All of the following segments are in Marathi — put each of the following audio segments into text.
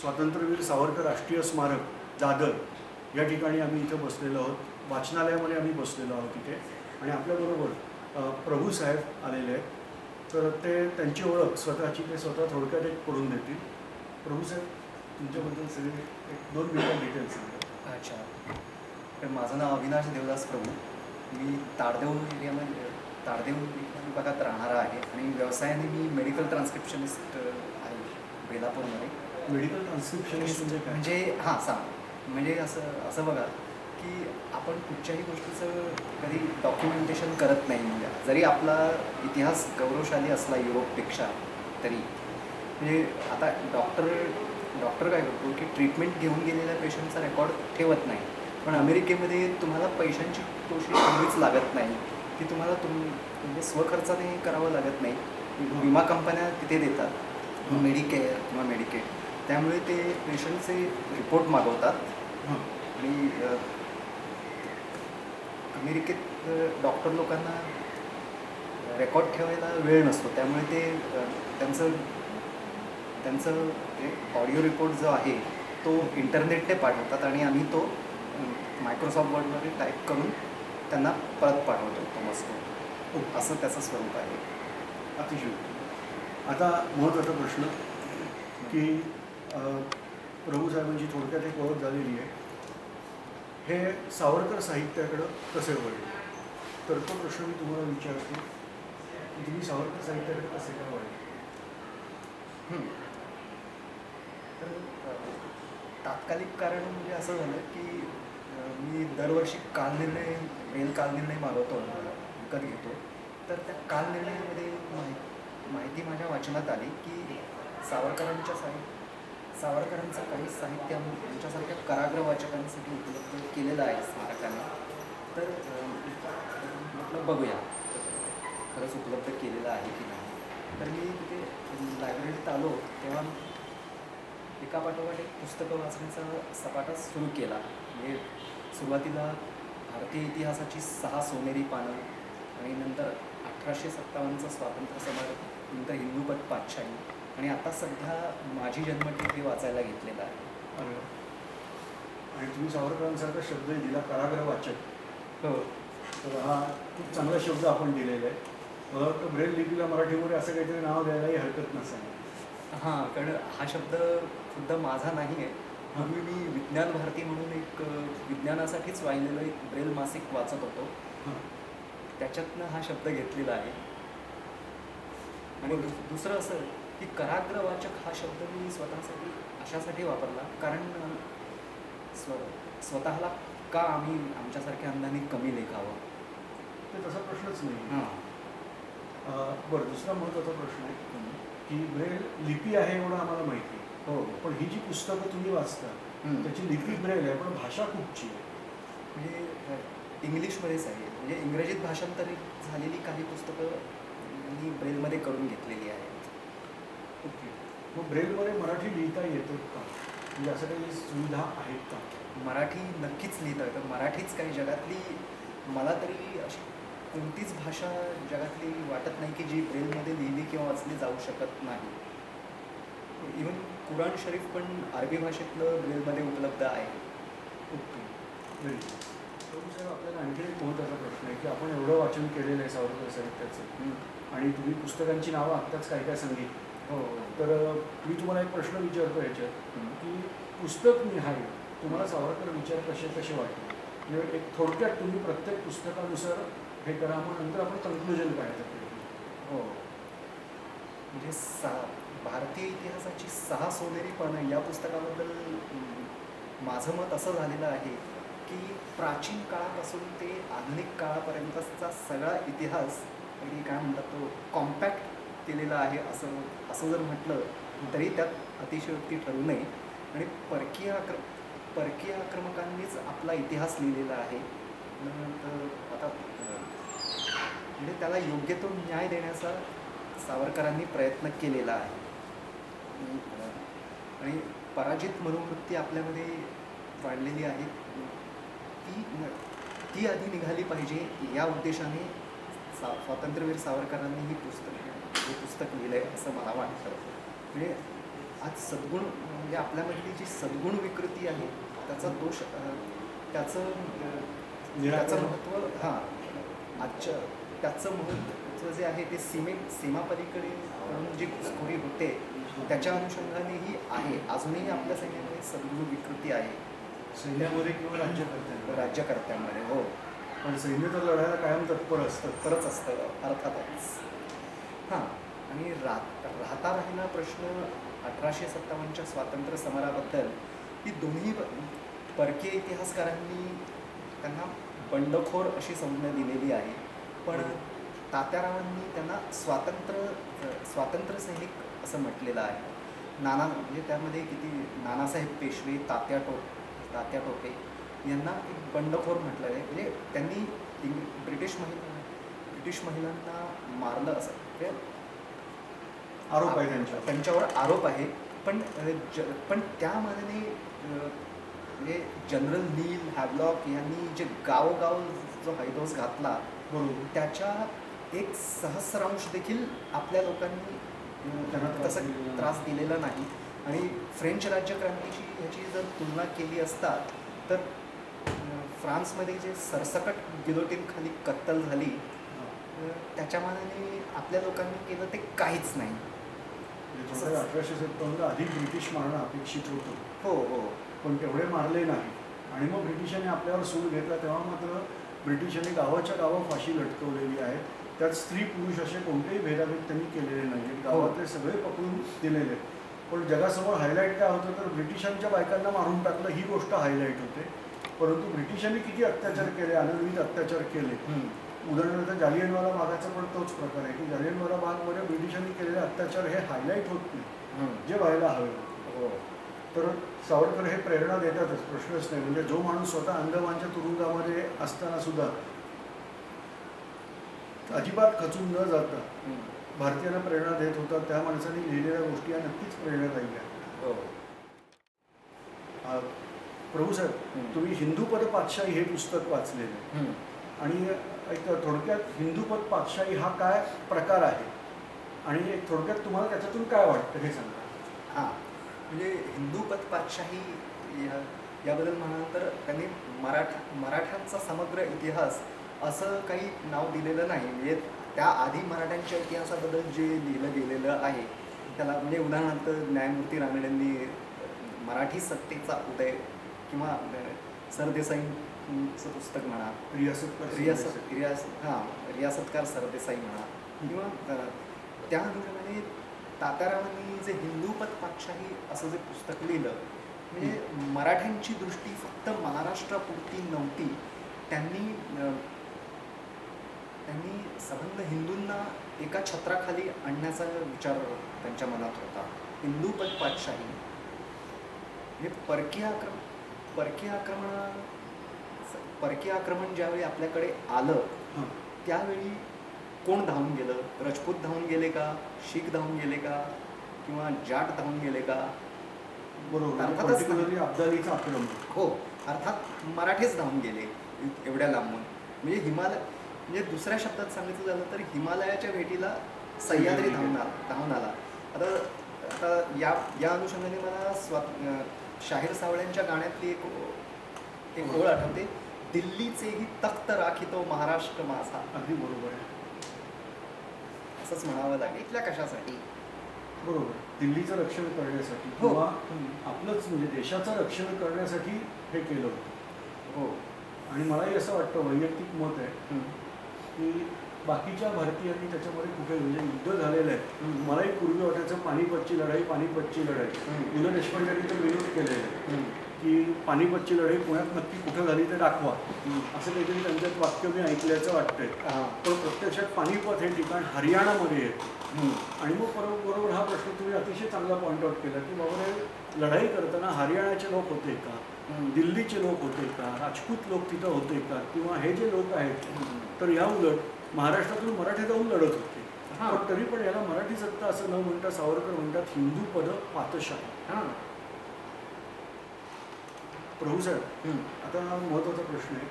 स्वातंत्र्यवीर सावरकर राष्ट्रीय स्मारक दादर या ठिकाणी आम्ही इथं बसलेलो आहोत. वाचनालयामध्ये आम्ही बसलेलो आहोत इथे. आणि आपल्याबरोबर प्रभू साहेब आलेले आहेत. तर ते त्यांची ओळख स्वतःची ते स्वतः थोडक्यात एक करून देतील. प्रभू साहेब तुमच्याबद्दल सगळे एक दोन मिनिटं डिटेल्स अच्छा. तर माझं नाव अविनाश देवदास प्रभू. मी ताडदेव एरियामध्ये ताडदेव विभागात राहणारा आहे. आणि व्यवसायाने मी मेडिकल ट्रान्सक्रिप्शनिस्ट आहे बेलापूरमध्ये. मेडिकल ट्रान्स्क्रिप्शनिस्ट म्हणजे काय? म्हणजे हां सांग. म्हणजे असं असं बघा की आपण कुठच्याही गोष्टीचं कधी डॉक्युमेंटेशन करत नाही म्हणजे. जरी आपला इतिहास गौरवशाली असला युरोपपेक्षा तरी. म्हणजे आता डॉक्टर डॉक्टर काय करतो की ट्रीटमेंट घेऊन गेलेल्या पेशंटचा रेकॉर्ड ठेवत नाही. पण अमेरिकेमध्ये तुम्हाला पैशांची तोशी एवढीच लागत नाही की तुम्हाला तुम म्हणजे स्वखर्चाने करावं लागत नाही. विमा कंपन्या तिथे देतात. मेडिकेअर किंवा मेडिकेट त्यामुळे ते पेशंटचे रिपोर्ट मागवतात. हां. आणि अमेरिकेत डॉक्टर लोकांना रेकॉर्ड ठेवायला वेळ नसतो. त्यामुळे ते त्यांचं त्यांचं ऑडिओ रिपोर्ट जो आहे तो इंटरनेटने पाठवतात आणि आम्ही तो मायक्रोसॉफ्ट वर्डमध्ये टाईप करून त्यांना परत पाठवतो तो मजकूर ओके असं त्याचं स्वरूप आहे. अतिशय. आता महत्त्वाचा प्रश्न की प्रभू साहेबांची थोडक्यात एक ओळख झालेली आहे. हे सावरकर साहित्याकडं कसे वळले? तर तो प्रश्न मी तुम्हाला विचारते. की तुम्ही सावरकर साहित्याकडे कसे काय वळले? तर तात्कालिक कारण म्हणजे असं झालं की मी दरवर्षी कालनिर्णय मेल कालनिर्णय मागवतो विकत घेतो. तर त्या कालनिर्णयामध्ये माहि माहिती माझ्या वाचनात आली की सावरकरांच्या साहित्य सावरकरांचं काही साहित्य आम्ही आमच्यासारख्या कराग्र वाचकांसाठी उपलब्ध केलेलं आहे स्मारकाने. तर म्हटलं बघूया. खरंच उपलब्ध केलेलं आहे की नाही. तर मी तिथे लायब्ररीत आलो तेव्हा एका पाठोपाठ एक पुस्तकं वाचण्याचा सपाटा सुरू केला. म्हणजे सुरुवातीला भारतीय इतिहासाची सहा सोनेरी पानं आणि नंतर अठराशे सत्तावन्नचा स्वातंत्र्य समर नंतर हिंदूपट पातशाही. आणि आता सध्या माझी जन्मठेप हे वाचायला घेतलेलं आहे. आणि तुम्ही सावरकरांसारखा शब्द दिला कारागृह वाचक. हो. तर हा खूप चांगला शब्द आपण दिलेला आहे. वाटतं ब्रेल लिपीला मराठीमध्ये असं काहीतरी नाव द्यायलाही हरकत नसेल. हां कारण हा शब्द सुद्धा माझा नाही आहे. पूर्वी मी विज्ञान भारती म्हणून एक विज्ञानासाठीच वाहिलेलं एक ब्रेल मासिक वाचत होतो. हां. त्याच्यातनं हा शब्द घेतलेला आहे. आणि दुसरं असं की कराग्रवाचक हा शब्द मी स्वतःसाठी अशासाठी वापरला. कारण स्व स्वतःला का आम्ही आमच्यासारख्या अंधाने कमी लेखावं? ते तसा प्रश्नच नाही. हां. बरं दुसरा महत्त्वाचा प्रश्न आहे की ब्रेल लिपी आहे एवढं आम्हाला माहिती आहे. हो. पण ही जी पुस्तकं तुम्ही वाचता. त्याची लिपी ब्रेल आहे पण भाषा खूपची आहे. म्हणजे इंग्लिशमध्येच आहे. म्हणजे इंग्रजीत भाषांतरित झालेली काही पुस्तकं मी ब्रेलमध्ये करून घेतलेली आहेत ओके. मग ब्रेलमध्ये मराठी लिहिता येतं का? म्हणजे असं काही सुविधा आहेत का? मराठी नक्कीच लिहिता येतं. मराठीच काही जगातली मला तरी अशी कोणतीच भाषा जगातली वाटत नाही की जी ब्रेलमध्ये लिहिली किंवा वाचली जाऊ शकत नाही. इवन कुराण शरीफ पण अरबी भाषेतलं ब्रेलमध्ये उपलब्ध आहे. ओके. व्हेरी साहेब आपल्याला आणखी एक महत्त्वाचा प्रश्न आहे की आपण एवढं वाचन केलेलं आहे सावरकर साहित्याचं. आणि तुम्ही पुस्तकांची नावं आत्ताच काय काय सांगितली? तर मी तुम्हाला एक प्रश्न विचारतो याच्यात की पुस्तक निहाय तुम्हाला सावरकर विचार कसे कसे वाटले? म्हणजे एक थोडक्यात तुम्ही प्रत्येक पुस्तकानुसार हे करा मग नंतर आपण कन्क्लुजन काढायचं हो. म्हणजे सा भारतीय इतिहासाची सहा सोनेरी पानं या पुस्तकाबद्दल माझं मत असं झालेलं आहे की प्राचीन काळापासून ते आधुनिक काळापर्यंतचा सगळा इतिहास अगदी काय म्हणतात तो कॉम्पॅक्ट केलेलं आहे असं असं जर म्हटलं तरी त्यात अतिशयोक्ती ठरू नये. आणि परकीय आक्र परकीय आक्रमकांनीच आपला इतिहास लिहिलेला आहे. नंतर आता म्हणजे त्याला योग्य तो न्याय देण्याचा सावरकरांनी प्रयत्न केलेला आहे. आणि, आणि पराजित मनोवृत्ती आपल्यामध्ये वाढलेली आहे. ती ती आधी निघाली पाहिजे या उद्देशाने सा स्वातंत्र्यवीर सावरकरांनी ही पुस्तक हे पुस्तक लिहिलं आहे असं मला वाटतं. म्हणजे आज सद्गुण म्हणजे आपल्यामधली जी सद्गुण विकृती आहे त्याचा दोष त्याचं त्याचं महत्त्व हां आजच्या त्याचं महत्त्व जे आहे ते सीमे सीमापलीकडे जी घुसखोरी होते त्याच्या अनुषंगानेही आहे. अजूनही आपल्या सैन्यामध्ये सद्गुण विकृती आहे. सैन्यामध्ये किंवा राज्यकर्त्यांमध्ये? राज्यकर्त्यांमध्ये हो. पण सैन्य तर लढायला कायम तत्पर असतं. तत्परच असतं अर्थातच. हां. आणि राह राहता राहिला प्रश्न अठराशे सत्तावन्नच्या स्वातंत्र्य समराबद्दल ही दोन्ही परकीय इतिहासकारांनी त्यांना बंडखोर अशी संज्ञा दिलेली आहे. पण तात्यारावांनी त्यांना स्वातंत्र्य स्वातंत्र्य सैनिक असं म्हटलेलं आहे. नाना म्हणजे त्यामध्ये किती नानासाहेब पेशवे तात्या टो तात्या टोपे यांना एक बंडखोर म्हटलं आहे. म्हणजे त्यांनी इंग ब्रिटिश महिला ब्रिटिश महिलांना मारलं असं. म्हणजे आरोप आहे त्यांच्यावर त्यांच्यावर आरोप आहे. पण ज पण त्यामध्ये हे म्हणजे जनरल नील हॅवलॉक यांनी जे गावोगाव जो हैदोस घातला बरोबर त्याच्या एक सहस्रांश देखील आपल्या लोकांनी त्यांना त्रास त्रास दिलेला नाही. आणि फ्रेंच राज्यक्रांतीची ह्याची जर तुलना केली असता तर फ्रान्समध्ये जे सरसकट गिलोटीन खाली कत्तल झाली त्याच्या मानाने आपल्या लोकांनी केलं ते काहीच नाही. त्याच्यामुळे अठराशे सत्तावन्न अधिक ब्रिटिश मारणं अपेक्षित होतं. हो हो. पण तेवढे मारले नाही. आणि मग ब्रिटिशांनी आपल्यावर सूड घेतला तेव्हा मात्र ब्रिटिशांनी गावाच्या गावं फाशी लटकवलेली आहे त्यात स्त्री पुरुष असे कोणतेही भेदाभेद त्यांनी केलेले नाही गावातले सगळे पकडून दिलेले. पण जगासमोर हायलाईट काय होतं तर ब्रिटिशांच्या बायकांना मारून टाकलं ही गोष्ट हायलाईट होते. परंतु ब्रिटिशांनी किती अत्याचार केले अनन्वित अत्याचार केले. उदाहरणार्थ जालियनवाला बागाचा पण तोच प्रकार आहे की जालियनवाला बागमध्ये ब्रिटिशांनी केलेले अत्याचार हे हायलाईट होत नाही. जे व्हायला हवे. हो. तर सावरकर हे प्रेरणा देतातच प्रश्नच नाही. म्हणजे जो माणूस स्वतः अंदमानच्या तुरुंगामध्ये असताना सुद्धा अजिबात खचून न जाता भारतीयांना प्रेरणा देत होता त्या माणसाने लिहिलेल्या गोष्टी या नक्कीच प्रेरणादायी आहेत. हो. प्रभू साहेब. तुम्ही हिंदूपद पातशाही हे पुस्तक वाचलेलं. आणि एक थोडक्यात हिंदूपद पातशाही हा काय प्रकार आहे? आणि एक थोडक्यात तुम्हाला त्याच्यातून काय वाटतं हे सांगा. हां म्हणजे हिंदूपद पातशाही या याबद्दल म्हणाल तर त्यांनी मराठा मराठ्यांचा समग्र इतिहास असं काही नाव दिलेलं नाही. म्हणजे त्या आधी मराठ्यांच्या इतिहासाबद्दल जे लिहिलं गेलेलं आहे त्याला म्हणजे उदाहरणार्थ न्यायमूर्ती रानडेंनी मराठी सत्तेचा उदय किंवा सरदेसाईंचं पुस्तक म्हणा. रियासत रियासत रियास हां रियासतकार सरदेसाई म्हणा. किंवा त्या अनुषंगाने तात्यारावांनी जे हिंदूपद पातशाही असं जे पुस्तक लिहिलं म्हणजे मराठ्यांची दृष्टी फक्त महाराष्ट्रापुरती नव्हती. त्यांनी त्यांनी संबंध हिंदूंना एका छत्राखाली आणण्याचा विचार त्यांच्या मनात होता. हिंदूपद पातशाही म्हणजे परकीय आक्रमण परकीय आक्रमण परकीय आक्रमण ज्यावेळी आपल्याकडे आलं त्यावेळी कोण धावून गेलं? रजपूत धावून गेले का? शीख धावून गेले का? किंवा जाट धावून गेले का? बरोबर. अर्थातच. पर्टिक्युलरली अब्दालीचं आक्रमण. हो. अर्थात मराठीच धावून गेले एवढ्या लांबून. म्हणजे हिमालय म्हणजे दुसऱ्या शब्दात सांगायचं झालं तर हिमालयाच्या भेटीला सह्याद्री धावून आला धावून आला. आता आता या या अनुषंगाने मला स्वा शाहीर सावळ्यांच्या गाण्यातली एक एक ओळ आठवते. दिल्लीचेही तख्त राखितो महाराष्ट्र माझा. अगदी बरोबर. आहे असंच म्हणावं लागेल. इथल्या कशासाठी? बरोबर. दिल्लीचं रक्षण करण्यासाठी हो. किंवा आपलंच म्हणजे देशाचं रक्षण करण्यासाठी हे केलं होतं. हो. आणि मलाही असं वाटतं वैयक्तिक मत आहे. की बाकीच्या भारतीयांनी त्याच्यामध्ये कुठे म्हणजे युद्ध झालेलं आहे. मलाही पूर्वी वाटायचं पानिपतची लढाई पानिपतची लढाई. पु ल देशपांडेंनी तर विरोध केलेले आहे. की पानिपतची लढाई पुण्यात नक्की कुठं झाली ते दाखवा. असं काहीतरी त्यांच्यात वाक्य मी ऐकल्याचं वाटतंय. पण प्रत्यक्षात पानिपत हे ठिकाण हरियाणामध्ये आहे. आणि मग बरोबर बरोबर हा प्रश्न तुम्ही अतिशय चांगला पॉईंट आउट केला की बाबा हे लढाई करताना हरियाणाचे लोक होते का. दिल्लीचे लोक होते का राजपूत लोक तिथं होते का किंवा हे जे लोक आहेत. तर या उलट महाराष्ट्रातून मराठी जाऊन लढत होते हा. पण तरी पण याला मराठी सत्ता असं न म्हणता सावरकर म्हणतात हिंदू पद पातशाही. प्रभू साहेब. आता हा महत्त्वाचा प्रश्न आहे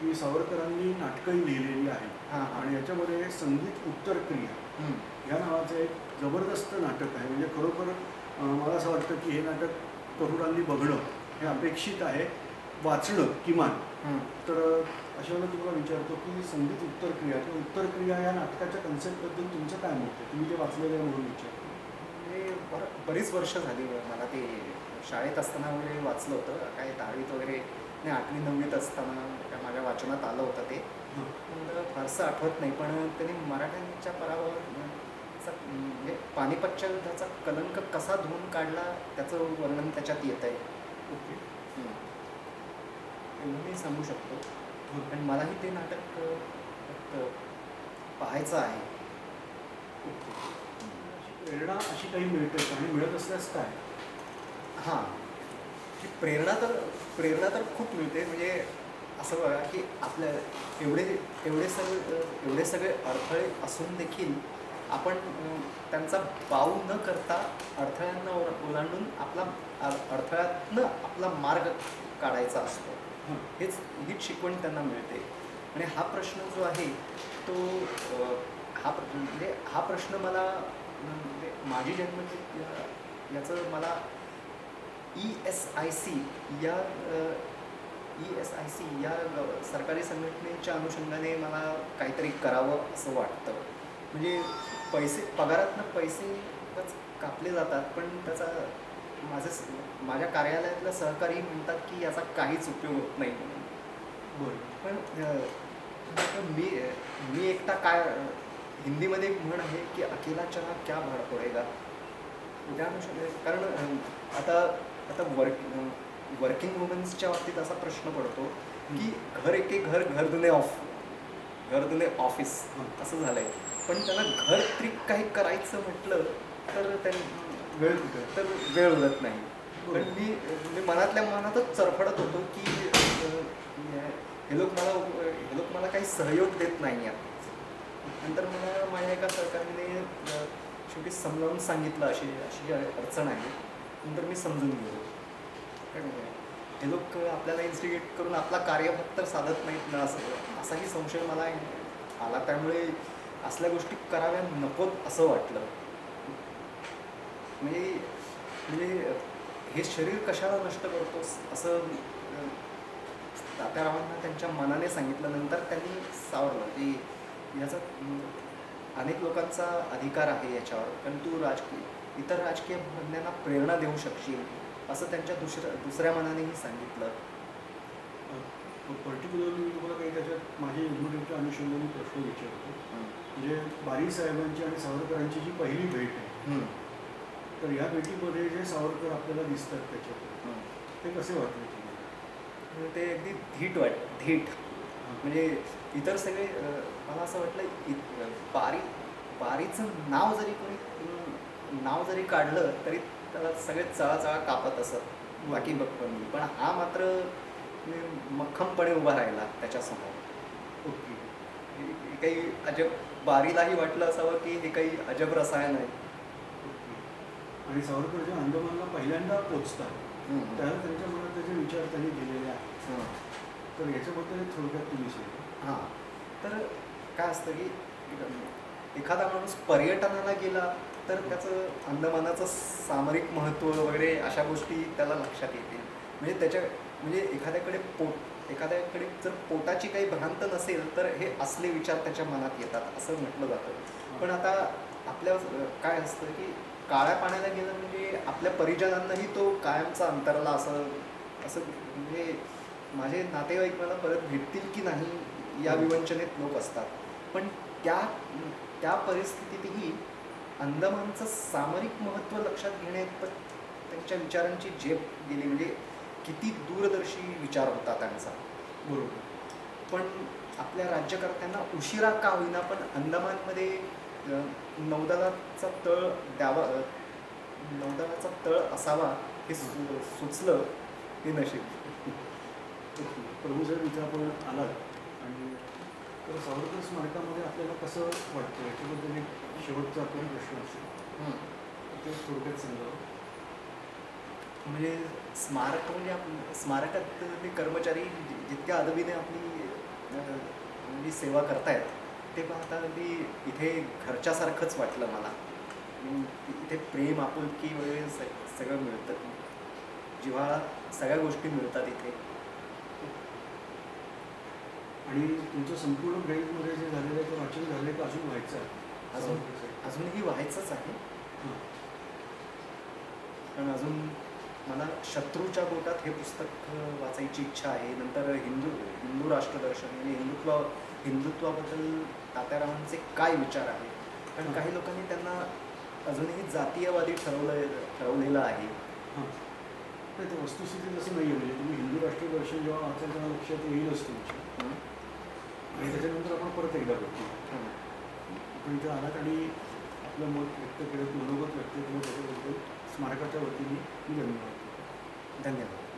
की सावरकरांनी नाटकंही लिहिलेली आहेत. आणि याच्यामध्ये संगीत उत्तर क्रिया. या नावाचं एक जबरदस्त नाटक आहे म्हणजे खरोखर मला असं वाटतं की हे नाटक तरुणांनी बघणं हे अपेक्षित आहे वाचणं किमान तर अशा वेळेला तुम्हाला विचारतो की संगीत उत्तर क्रिया किंवा उत्तर क्रिया या नाटकाच्या कन्सेप्टबद्दल तुमचं काय मत आहे? तुम्ही ते वाचलेलं आहे म्हणून विचारतो. म्हणजे बर बरीच वर्ष झाली मला ते शाळेत असताना वगैरे वाचलं होतं. काय दहावीत वगैरे नाही आठवी नववीत असताना काय माझ्या वाचनात आलं होतं ते. मला फारसं आठवत नाही पण त्यांनी मराठ्यांच्या परावर चा- म्हणजे पानिपतच्या युद्धाचा कलंक कसा धुवून काढला त्याचं वर्णन त्याच्यात येत आहे ओके मी सांगू शकतो. आणि मलाही ते नाटक पाहायचं आहे. प्रेरणा अशी काही मिळते? आणि मिळत असल्यास काय? हां. की प्रेरणा तर प्रेरणा तर खूप मिळते. म्हणजे असं बघा की आपल्या एवढे एवढे सगळे एवढे सगळे अडथळे असून देखील आपण त्यांचा बाऊ न करता अडथळ्यांना ओलांडून आपला अड- अडथळ्यातनं आपला मार्ग काढायचा असतो. हेच हीच शिकवण त्यांना मिळते. आणि हा प्रश्न जो आहे तो हा प्र- म्हणजे हा प्रश्न मला म्हणजे माझी जन्म याचं मला ई एस आय सी या ई एस आय सी या सरकारी संघटनेच्या अनुषंगाने मला काहीतरी करावं असं वाटतं. म्हणजे पैसे पगारातनं पैसेच कापले जातात पण त्याचा माझं माझ्या कार्यालयातल्या सहकारी म्हणतात की याचा काहीच उपयोग होत नाही. बरं. पण मी मी एकटा काय हिंदीमध्ये एक म्हण आहे की अकेला चहा क्या भाड पडेगा? त्या अनुषंगाने कारण आता आता वर्क वर्किंग वुमन्सच्या बाबतीत असा प्रश्न पडतो की घर एके घर घर दुने ऑफ घर दुने ऑफिस असं झालंय. पण त्यांना घर ट्रिक काही करायचं म्हटलं तर त्यां वेळ कुठे तर वेळ उरत नाही. पण मी मी मनातल्या मनातच चरफडत होतो की हे लोक मला हे लोक मला काही सहयोग देत नाही आहेत. नंतर मला माझ्या एका सरकारने शेवटी समजावून सांगितलं अशी अशी अडचण आहे नंतर मी समजून गेलो. कारण हे लोक आपल्याला इन्स्टिगेट करून आपला कार्यभाग तर साधत नाहीत ना असं. असाही संशय मला आला. त्यामुळे असल्या गोष्टी कराव्या नकोत असं वाटलं. म्हणजे म्हणजे हे शरीर कशाला नष्ट करतोस असं तात्यारावांना त्यांच्या मनाने सांगितलं. नंतर त्यांनी सावरलं की याचा अनेक लोकांचा अधिकार आहे याच्यावर पण तू राजकीय इतर राजकीय भावनांना प्रेरणा देऊ शकशील असं त्यांच्या दुसऱ्या दुसऱ्या मनानेही सांगितलं. पर्टिक्युलरली मी तुम्हाला काही त्याच्यात माझ्या जन्मदिवसाच्या अनुषंगाने प्रश्न विचारतो. म्हणजे बारी साहेबांची आणि सावरकरांची जी पहिली भेट आहे. तर या भेटीमध्ये जे सावरकर आपल्याला दिसतात त्याच्यात हम्म. ते कसे वाटले तुम्हाला? म्हणजे ते अगदी धीट वाट धीट. म्हणजे इतर सगळे मला असं वाटलं बारी बारीचं नाव जरी कोणी नाव जरी काढलं तरी त्याला सगळे चळाचळा कापत असत. बाकी बघतो मी. पण हा मात्र मक्खमपणे उभा राहिला त्याच्यासमोर ओके. हे- हे काही अजब बारीलाही वाटलं असावं की हे काही अजब रसायन आहे. आणि सावरकर जे अंदमानला पहिल्यांदा पोचतात त्यावेळेला त्यांच्या मनात त्याचे विचार त्यांनी दिलेले आहेत. तर याच्याबद्दल थोडक्यात तुम्ही सांगा हां. तर काय असतं की एखादा माणूस पर्यटनाला गेला तर त्याचं अंदमानाचं सामरिक महत्त्व वगैरे अशा गोष्टी त्याला लक्षात येतील. म्हणजे त्याच्या म्हणजे एखाद्याकडे पोट एखाद्याकडे जर पोटाची काही भ्रांत नसेल तर हे असले विचार त्याच्या मनात येतात असं म्हटलं जातं. पण आता आपल्या काय असतं की काळ्या पाण्याला गेलं म्हणजे आपल्या परिजनांनाही तो कायमचा अंतरला असं असं म्हणजे माझे नातेवाईक मला परत भेटतील की नाही या विवंचनेत लोक असतात. पण त्या त्या परिस्थितीतही अंदमानचं सामरिक महत्त्व लक्षात घेण्यात त्यांच्या विचारांची झेप गेली. म्हणजे किती दूरदर्शी विचार होता त्यांचा. बरोबर. पण आपल्या राज्यकर्त्यांना उशिरा का होईना पण अंदमानमध्ये नौदलाचा तळ द्यावा नौदलाचा तळ असावा हे सु सुचलं हे नशीब. प्रभू साहेब इथं आपण आलात आणि तर सावरकर स्मारकामध्ये आपल्याला कसं वाटतं? याच्याबद्दल एक शेवटचा आपला प्रश्न असेल ते थोडक्यात सांगा. म्हणजे स्मारक म्हणजे आप स्मारकातले कर्मचारी जि- जितक्या अदबीने आपली म्हणजे सेवा करतायत ते पाहता अगदी इथे घरच्यासारखंच वाटलं मला. इथे प्रेम आपुलकी वगैरे स- सगळं मिळतं. जिव्हाळा सगळ्या गोष्टी मिळतात इथे. आणि तुमचं संपूर्ण ब्रेकमध्ये जे झालेलं आहे ते वाचन झालं का? अजून व्हायचं आहे? अजून अजूनही व्हायचंच आहे. पण अजून मला शत्रूच्या बोटात हे पुस्तक वाचायची इच्छा आहे. नंतर हिंदू हिंदू राष्ट्रदर्शन म्हणजे हिंदुत्व हिंदुत्वाबद्दल तात्यारावांचे काय विचार आहे? कारण. काही लोकांनी त्यांना अजूनही जातीयवादी ठरवलं ठरवलेलं आहे. हां. नाही ते वस्तुस्थिती तसं नाही आहे म्हणजे तुम्ही हिंदू राष्ट्रीय दर्शन जेव्हा वाचाल तेव्हा लक्षात येईलच तुमच्या. हं? आणि त्याच्यानंतर आपण परत एकदा हं. आपण इथं आलात आणि आपलं मत व्यक्त केलं मनोगत व्यक्त केलं त्याच्याबद्दल स्मारकाच्या वतीने मी धन्यवाद धन्यवाद.